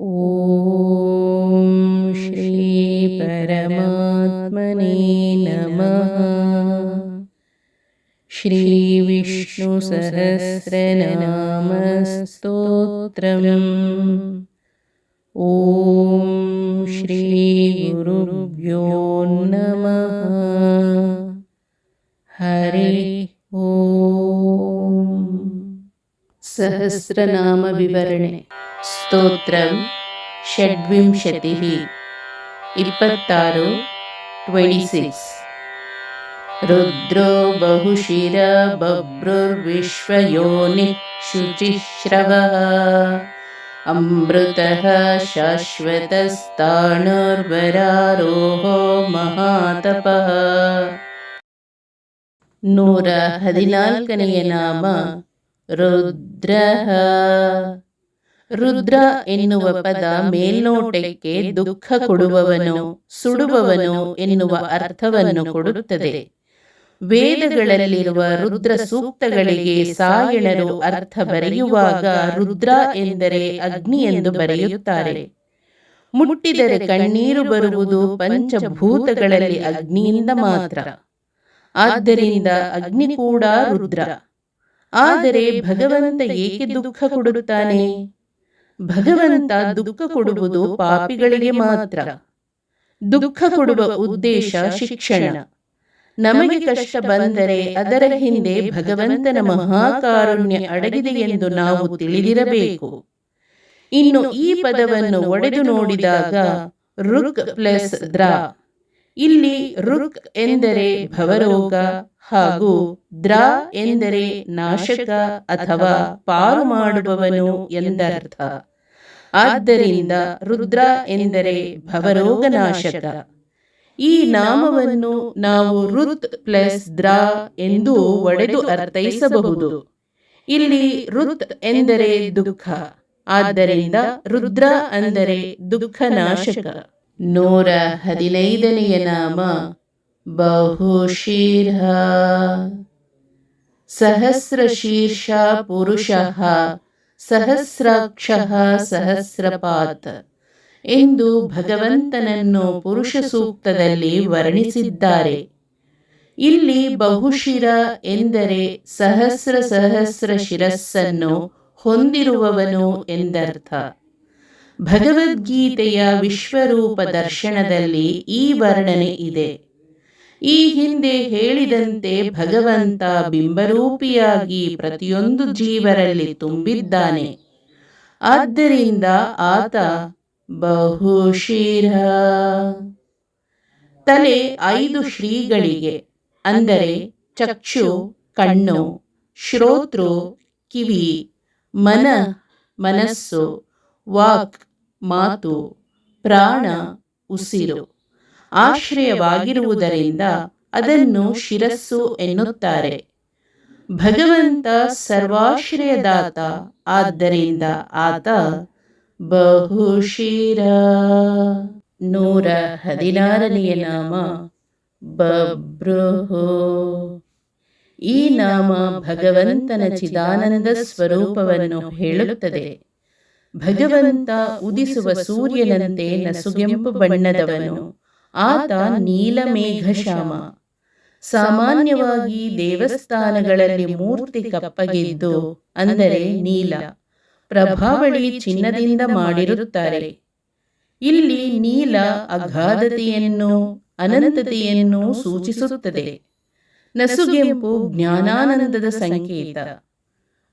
ॐ श्रीपरमात्मने नमः। श्रीविष्णुसहस्रनामस्तोत्रम् ॐ श्रीगुरुभ्यो नमः। हरे ॐ सहस्रनामविवरणे ಸ್ತೋತ್ರಂ ಷಡ್ವಿಂಶತಿಃ ಇಪ್ಪತ್ತಾರು ಟ್ವೆಂಟಿ ಸಿಕ್ಸ್ ರುದ್ರೋ ಬಹುಶಿರ ಬಭ್ರುರ್ವಿಶ್ವಯೋನಿ ಶುಚಿಶ್ರವಃ ಅಮೃತಃ ಶಾಶ್ವತಸ್ತಾಣುರ್ವರಾರೋಹೋ ಮಹಾತಪಃ ನೂರ ಹದಿನಾಲ್ಕನೆಯ ನಾಮ ರುದ್ರ ರುದ್ರ ಎನ್ನುವ ಪದ ಮೇಲ್ನೋಟಕ್ಕೆ ದುಃಖ ಕೊಡುವವನು, ಸುಡುವವನು ಎನ್ನುವ ಅರ್ಥವನ್ನು ಕೊಡುತ್ತದೆ. ವೇದಗಳಲ್ಲಿರುವ ರುದ್ರ ಸೂಕ್ತಗಳಿಗೆ ಸಾಯಣರು ಅರ್ಥ ಬರೆಯುವಾಗ ರುದ್ರ ಎಂದರೆ ಅಗ್ನಿ ಎಂದು ಬರೆಯುತ್ತಾರೆ. ಮುಟ್ಟಿದರೆ ಕಣ್ಣೀರು ಬರುವುದು ಪಂಚಭೂತಗಳಲ್ಲಿ ಅಗ್ನಿಯಿಂದ ಮಾತ್ರ. ಆದ್ದರಿಂದ ಅಗ್ನಿ ಕೂಡ ರುದ್ರ. ಆದರೆ ಭಗವಂತ ಏಕೆ ದುಃಖ ಕೊಡುತ್ತಾನೆ? ಭಗವಂತ ದುಃಖ ಕೊಡುವುದು ಪಾಪಿಗಳಿಗೆ ಮಾತ್ರ. ದುಃಖ ಕೊಡುವ ಉದ್ದೇಶ ಶಿಕ್ಷಣ. ನಮಗೆ ಕಷ್ಟ ಬಂದರೆ ಅದರ ಹಿಂದೆ ಭಗವಂತನ ಮಹಾಕಾರುಣ್ಯ ಅಡಗಿದೆ ಎಂದು ನಾವು ತಿಳಿದಿರಬೇಕು. ಇನ್ನು ಈ ಪದವನ್ನು ಒಡೆದು ನೋಡಿದಾಗ ರುಕ್ ಪ್ಲಸ್ ದ್ರ. ಇಲ್ಲಿ ರುಕ್ ಎಂದರೆ ಭವರೋಗ ಹಾಗೂ ದ್ರ ಎಂದರೆ ನಾಶಕ ಅಥವಾ ಪಾರು ಮಾಡುವವನು ಎಂದರ್ಥ. ಆದ್ದರಿಂದ ರುದ್ರ ಎಂದರೆ ಭವರೋಗನಾಶಕ. ಈ ನಾಮವನ್ನು ನಾವು ರುತ್ ಪ್ಲಸ್ ದ್ರ ಎಂದು ಒಡೆದು ಅರ್ಥೈಸಬಹುದು. ಇಲ್ಲಿ ರುತ್ ಎಂದರೆ ದುಃಖ, ಆದ್ದರಿಂದ ರುದ್ರ ಅಂದರೆ ದುಃಖ ನಾಶಕ ನೂರ ಹದಿನೈದನೆಯ ನಾಮ ಬಹುಶೀರ್ಷ ಸಹಸ್ರಶೀರ್ಷ ಪುರುಷಃ ಸಹಸ್ರಾಕ್ಷಃ ಸಹಸ್ರಪಾತ. ಎಂದು ಭಗವಂತನನ್ನು ಪುರುಷ ಸೂಕ್ತದಲ್ಲಿ ವರ್ಣಿಸಿದ್ದಾರೆ. ಇಲ್ಲಿ ಬಹುಶಿರ ಎಂದರೆ ಸಹಸ್ರ ಸಹಸ್ರ ಶಿರಸ್ಸನ್ನು ಹೊಂದಿರುವವನು ಎಂದರ್ಥ. ಭಗವದ್ಗೀತೆಯ ವಿಶ್ವರೂಪ ದರ್ಶನದಲ್ಲಿ ಈ ವರ್ಣನೆ ಇದೆ. ಈ ಹಿಂದೆ ಹೇಳಿದಂತೆ ಭಗವಂತ ಬಿಂಬರೂಪಿಯಾಗಿ ಪ್ರತಿಯೊಂದು ಜೀವರಲ್ಲಿ ತುಂಬಿದ್ದಾನೆ. ಆದ್ದರಿಂದ ಆತ ಬಹುಶಿರ. ತಲೆ ಐದು ಶ್ರೀಗಳಿಗೆ, ಅಂದರೆ ಚಕ್ಷು, ಕಣ್ಣು, ಶ್ರೋತೃ, ಕಿವಿ, ಮನ, ಮನಸ್ಸು, ವಾಕ್, ಮಾತು, ಪ್ರಾಣ, ಉಸಿರು. ಆಶ್ರಯವಾಗಿರುವುದರಿಂದ ಅದನ್ನು ಶಿರಸ್ಸು ಎನ್ನುತ್ತಾರೆ. ಭಗವಂತ ಸರ್ವಾಶ್ರಯದಾತ, ಆದ್ದರಿಂದ ಆತ ಬಹುಶಿರ. ನೂರ ಹದಿನಾರನೆಯ ನಾಮ ಬಭ್ರುಹು. ಈ ನಾಮ ಭಗವಂತನ ಚಿದಾನಂದ ಸ್ವರೂಪವನ್ನು ಹೇಳುತ್ತದೆ. ಭಗವಂತ ಉದಿಸುವ ಸೂರ್ಯನಂತೆ ನಸುಗೆಂಪು ಬಣ್ಣದವನು. ಆತ ನೀಲಮೇಘಶ್ಯಾಮ ಸಾಮಾನ್ಯವಾಗಿ ದೇವಸ್ಥಾನಗಳಲ್ಲಿ ಮೂರ್ತಿ ಕಪ್ಪಗಿದ್ದು ಅಂದರೆ ನೀಲ. ಪ್ರಭಾವಳಿ ಚಿನ್ನದಿಂದ ಮಾಡಿರುತ್ತಾರೆ. ಇಲ್ಲಿ ನೀಲ ಅಗಾಧತೆಯನ್ನು, ಅನಂತತೆಯನ್ನು ಸೂಚಿಸುತ್ತದೆ. ನಸುಗೆಂಪು ಜ್ಞಾನಾನಂದದ ಸಂಕೇತ.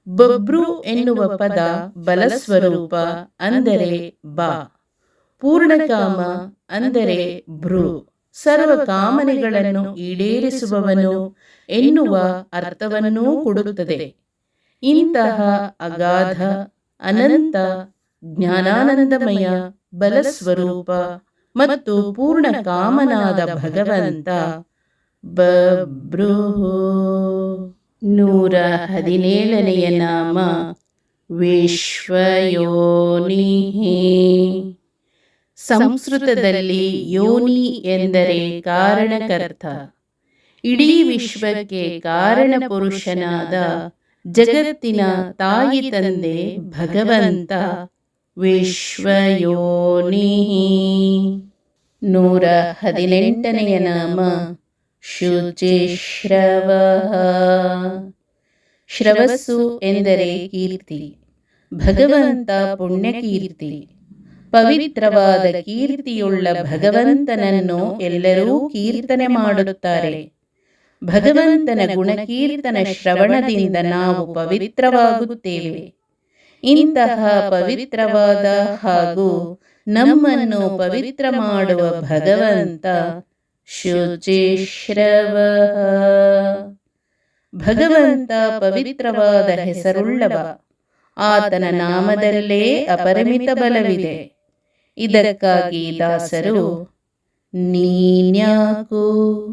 ಬಬ್ರು ಎನ್ನುವ ಪದ ಬಲಸ್ವರೂಪ ಅಂದರೆ ಬಾ. ಪೂರ್ಣಕಾಮ ಅಂದರೆ ಭ್ರು. ಸರ್ವ ಕಾಮನೆಗಳನ್ನು ಈಡೇರಿಸುವವನು ಎನ್ನುವ ಅರ್ಥವನ್ನೂ ಕೊಡುತ್ತದೆ. ಇಂತಹ ಅಗಾಧ ಅನಂತ ಜ್ಞಾನಾನಂದಮಯ ಬಲಸ್ವರೂಪ ಮತ್ತು ಪೂರ್ಣ ಕಾಮನಾದ ಭಗವಂತ ಬಬ್ರುಹು ನೂರ ಹದಿನೇಳನೆಯ ನಾಮ ವಿಶ್ವಯೋನಿಹಿ. ಸಂಸ್ಕೃತದಲ್ಲಿ ಯೋನಿ ಎಂದರೆ ಕಾರಣಕರ್ತ. ಇಡೀ ವಿಶ್ವಕ್ಕೆ ಕಾರಣ ಪುರುಷನಾದ ಜಗತ್ತಿನ ತಾಯಿ ತಂದೆ ಭಗವಂತ ವಿಶ್ವಯೋನಿ. ನೂರ ಹದಿನೆಂಟನೆಯ ನಾಮ ಶುಚಿಶ್ರವ. ಶ್ರವಸ್ಸು ಎಂದರೆ ಕೀರ್ತಿ, ಭಗವಂತ ಪುಣ್ಯಕೀರ್ತಿ. ಪವಿತ್ರವಾದ ಕೀರ್ತಿಯುಳ್ಳ ಭಗವಂತನನ್ನು ಎಲ್ಲರೂ ಕೀರ್ತನೆ ಮಾಡುತ್ತಾರೆ. ಭಗವಂತನ ಗುಣಕೀರ್ತನ ಶ್ರವಣದಿಂದ ನಾವು ಪವಿತ್ರವಾಗುತ್ತೇವೆ. ಇಂತಹ ಪವಿತ್ರವಾದ ಹಾಗೂ ನಮ್ಮನ್ನು ಪವಿತ್ರ ಮಾಡುವ ಭಗವಂತ ಶುಚಿಶ್ರವ. ಭಗವಂತ ಪವಿತ್ರವಾದ ಹೆಸರುಳ್ಳವ. ಆತನ ನಾಮದಲ್ಲೇ ಅಪರಿಮಿತ ಬಲವಿದೆ. ಇದಕ್ಕಾಗಿ ದಾಸರು, ನೀನ್ಯಾಕೋ?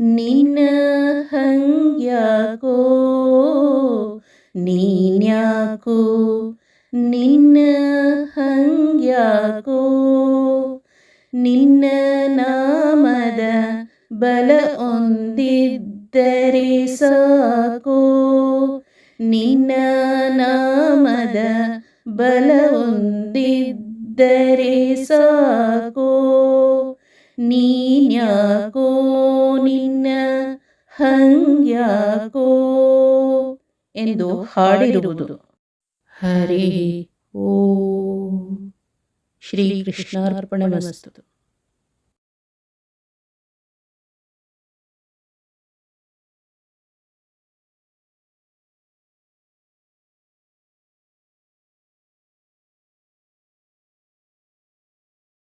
ನಿನ್ನ ಹಂಗ್ಯಾಕೋ? ನೀನ್ಯಾಕೋ? ನಿನ್ನ ಹಂಗ್ಯಾಕೋ? ನಿನ್ನ ನಾಮದ ಬಲ ಹೊಂದಿದ್ದರೆ ಸಾಕೋ? ನಿನ್ನ ನಾಮದ ಬಲ ಹೊಂದಿದ್ದರೆ ಸಾಕೋ ನೀನ್ಯಾಕೋ ನಿನ್ನ ಹಂಗ್ಯಾಕೋ ಎಂದು ಹಾಡಿರುವುದು. ಹರಿ ಓ. ಶ್ರೀಕೃಷ್ಣಾರ್ಪಣಮಸ್ತು